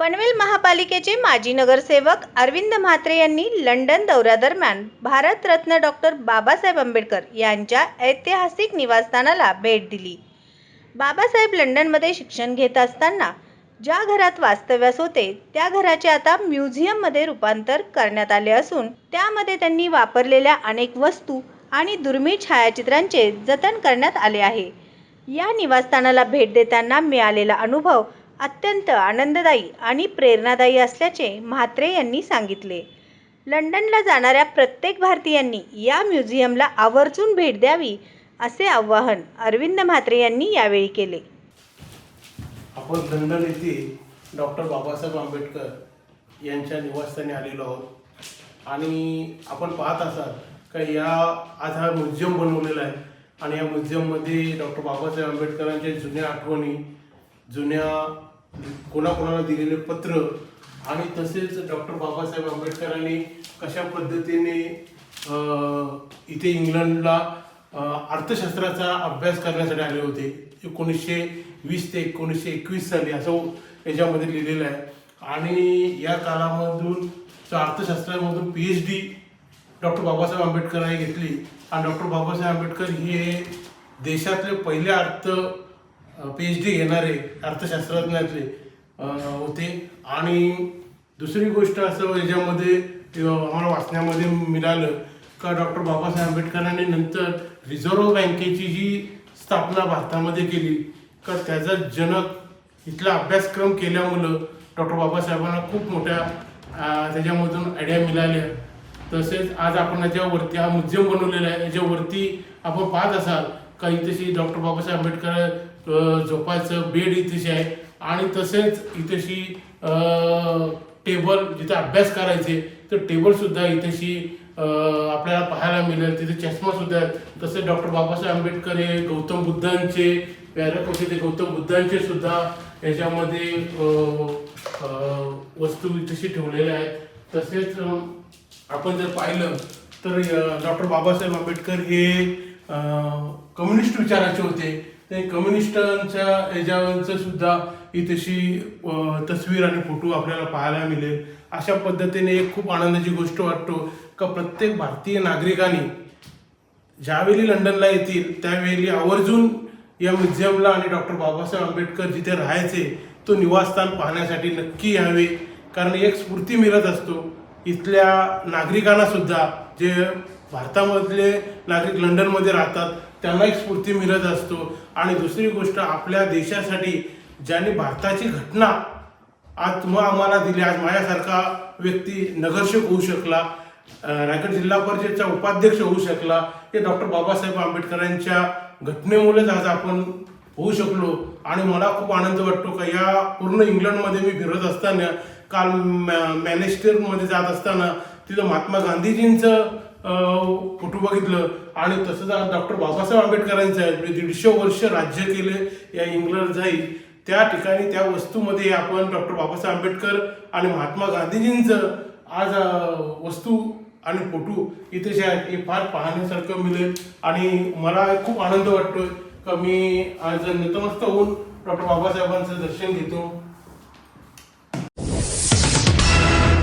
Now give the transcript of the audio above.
पनवेल महापालिकेचे माजी नगरसेवक अरविंद म्हात्रे यांनी लंडन दौऱ्यादरम्यान भारतरत्न डॉक्टर बाबासाहेब आंबेडकर यांच्या ऐतिहासिक निवासस्थानाला भेट दिली. बाबासाहेब लंडनमध्ये शिक्षण घेत असताना ज्या घरात वास्तव्यास होते त्या घराचे आता म्युझियममध्ये रूपांतर करण्यात आले असून त्यामध्ये त्यांनी वापरलेल्या अनेक वस्तू आणि दुर्मिळ छायाचित्रांचे जतन करण्यात आले आहे. या निवासस्थानाला भेट देताना मिळालेला अनुभव अत्यंत आनंददायी आणि प्रेरणादायी असल्याचे म्हात्रे यांनी सांगितले. लंडनला जाणाऱ्या प्रत्येक भारतीयांनी या म्युझियमला आवर्जून भेट द्यावी असे आवाहन अरविंद म्हात्रे यांनी यावेळी केले. आपण लंडन येथे डॉक्टर बाबासाहेब आंबेडकर यांच्या निवासस्थानी आलेलो आहोत. आणि आपण पाहत असाल का या आज हा म्युझियम बनवलेला आहे. आणि या म्युझियममध्ये डॉक्टर बाबासाहेब आंबेडकरांच्या जुन्या आठवणी जुन्या कोणाकोणाला दिलेले पत्र आणि तसेच डॉक्टर बाबासाहेब आंबेडकरांनी कशा पद्धतीने इथे इंग्लंडला अर्थशास्त्राचा अभ्यास करण्यासाठी आले होते. एकोणीसशे वीस ते एकोणीसशे एकवीस साली असं याच्यामध्ये लिहिलेलं आहे. आणि या कालामधून अर्थशास्त्रामधून P H D doctor Babasaheb आंबेडकरांनी घेतली. आणि डॉक्टर बाबासाहेब आंबेडकर हे देशातले पहिले अर्थ पी एच डी घेणारे अर्थशास्त्रज्ञातले होते. आणि दुसरी गोष्ट असं याच्यामध्ये आम्हाला वाचण्यामध्ये मिळालं का डॉक्टर बाबासाहेब आंबेडकरांनी नंतर रिझर्व्ह बँकेची जी स्थापना भारतामध्ये केली का त्याचा जनक इथला अभ्यासक्रम केल्यामुळं डॉक्टर बाबासाहेबांना खूप मोठ्या त्याच्यामधून आयडिया मिळाल्या. तसेच आज आपण याच्यावरती हा म्युझियम बनवलेला आहे. याच्यावरती आपण पाहत असाल का इथेशी डॉक्टर बाबासाहेब आंबेडकर झोपायचं बेड इथेशी आहे. आणि तसेच इथेशी टेबल जिथे अभ्यास करायचे तर टेबल सुद्धा इथेशी आपल्याला पाहायला मिळेल. तिथे चष्मा सुद्धा आहे. तसेच डॉक्टर बाबासाहेब आंबेडकर हे गौतम बुद्धांचे प्यारक होते ते गौतम बुद्धांचे सुद्धा याच्यामध्ये वस्तू इथेशी ठेवलेल्या आहेत. तसेच आपण जर पाहिलं तर डॉक्टर बाबासाहेब आंबेडकर हे कम्युनिस्ट विचाराचे होते. ते कम्युनिस्टांच्या याच्यावरचं सुद्धा ही तशी तस्वीर आणि फोटो आपल्याला पाहायला मिळेल. अशा पद्धतीने एक खूप आनंदाची गोष्ट वाटतो का प्रत्येक भारतीय नागरिकांनी ज्यावेळी लंडनला येतील त्यावेळी आवर्जून या म्युझियमला आणि डॉक्टर बाबासाहेब आंबेडकर जिथे राहायचे तो निवासस्थान पाहण्यासाठी नक्की यावे. कारण एक स्फूर्ती मिळत असतो. इथल्या नागरिकांना सुद्धा जे भारतामधले नागरिक लंडनमध्ये राहतात त्यांना एक स्फूर्ती मिळत असतो. आणि दुसरी गोष्ट आपल्या देशासाठी ज्यांनी भारताची घटना आज तुम्हा आम्हाला दिली आज माझ्यासारखा व्यक्ती नगरसेवक होऊ शकला रायगड जिल्हा परिषदचा उपाध्यक्ष होऊ शकला हे डॉक्टर बाबासाहेब आंबेडकरांच्या घटनेमुळेच आज आपण होऊ शकलो. आणि मला खूप आनंद वाटतो का या पूर्ण इंग्लंडमध्ये मी फिरत असताना काल मॅ- मॅनेस्टरमध्ये जात असताना तिथं महात्मा गांधीजींचं फोटो बघितलं आणि तसंच डॉक्टर बाबासाहेब आंबेडकरांचं आहे. म्हणजे दीडशे वर्ष राज्य केले या इंग्लंड जाईल त्या ठिकाणी त्या वस्तूमध्ये आपण डॉक्टर बाबासाहेब आंबेडकर आणि महात्मा गांधीजींचं आज वस्तू आणि फोटो इथे जे आहेत हे फार पाहण्यासारखं मिळेल. आणि मला खूप आनंद वाटतोय. का मी आज नतमस्त होऊन डॉक्टर बाबासाहेबांचं दर्शन घेतो.